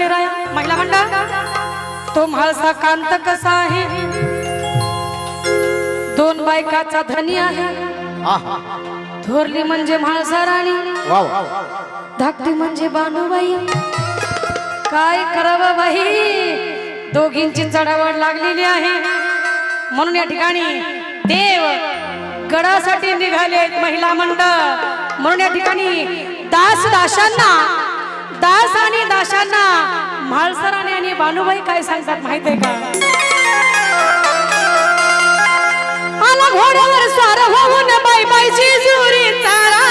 खंडेराय महिला मंडळ तो म्हाळसा कांत कसा आहे? दोन बायकाचा धनी आहे. थोरली म्हणजे म्हाळसा राणी. धाकटी म्हणजे बानूबाई काय करावं बाई? दोघींची चढावड लागलेली आहे. म्हणून या ठिकाणी देव गडासाठी निघाले आहेत महिला मंडळ. म्हणून या ठिकाणी दास दासांना दास आणि दाशांना म्हाळसराने आणि बानुबाई काय सांगतात माहीत आहे का? आला घोड्यावर स्वार होऊन बाई बाईची जुरी तारा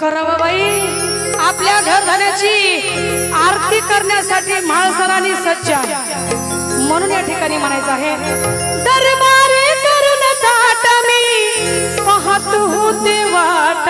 करावं बाई. आपल्या घरधण्याची आरती करण्यासाठी म्हाळसरांनी सज्ज आहे. म्हणून या ठिकाणी म्हणायचं आहे दरबारी करून ताट मी पाहत होते वाट.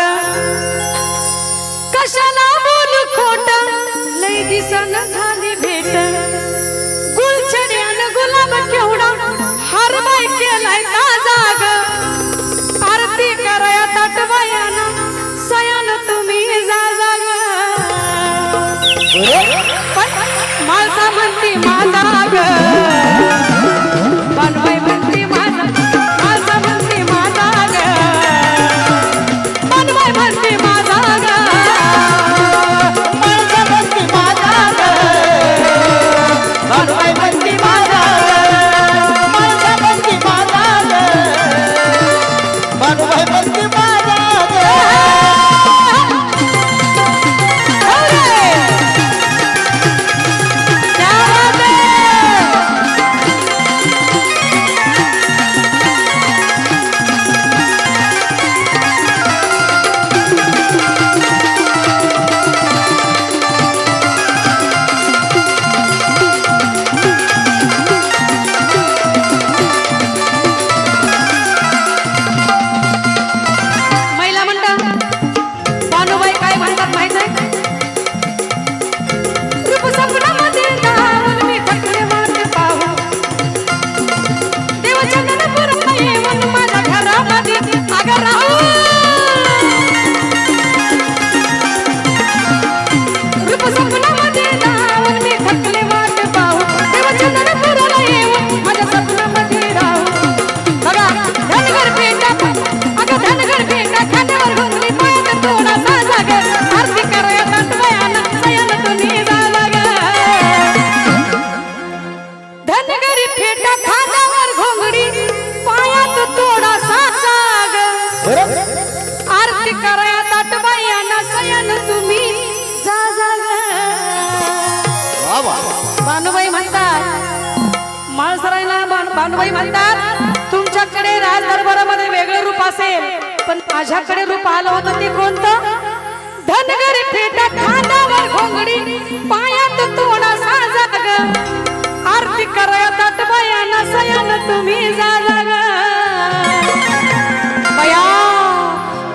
भान- म्हणतात तुमच्याकडे राज दरबारामध्ये वेगळं रूप असेल पण माझ्याकडे रूप आलं होतं ते कोणतं धनगर फेटा खांद्यावर घोंगडी पायात तोडा साजा ग आरती कराया ताटबाया नसयन तुम्ही जा ग. बया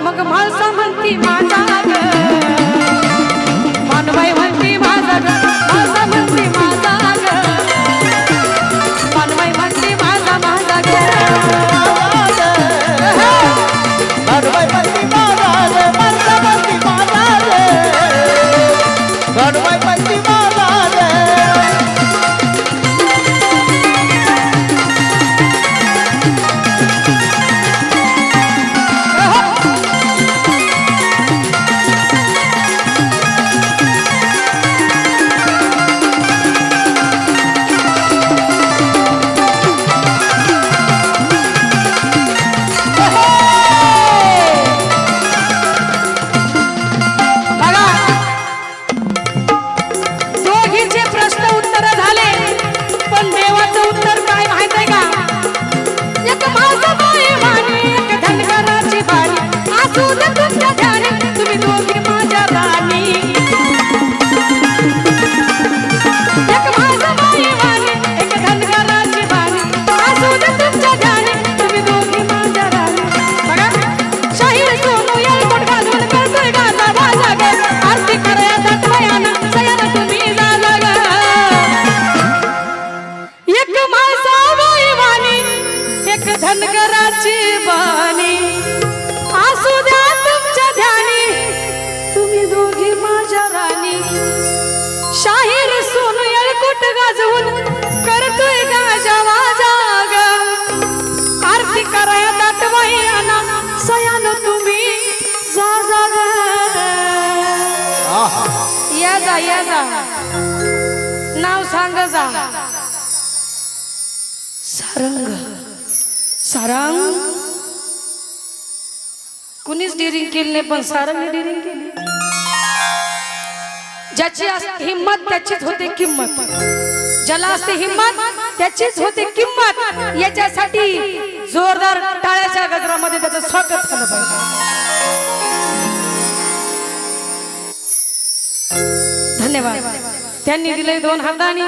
मग माणसा म्हणती मा नाव सांग जा. सारंग. सारंग? कुणीच डिरिंग केली नाही पण सारंग डिरिंग केली. ज्याची असते हिंमत त्याचीच होते किंमत. ज्याला असते हिंमत त्याचीच होते किंमत. याच्यासाठी जोरदार टाळ्याच्या गजरामध्ये त्याचं स्वागत केलं पाहिजे. धन्यवाद. त्यांनी दिले दोन हातानी.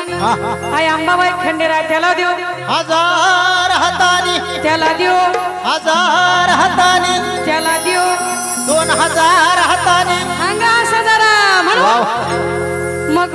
आई अंबाबाई खंडेराय त्याला देऊ हजार हातानी. त्याला देऊ हजार हातानी. त्याला देऊ दोन हजार हातानी. अंगा असं जरा म्हणू. वाव. मग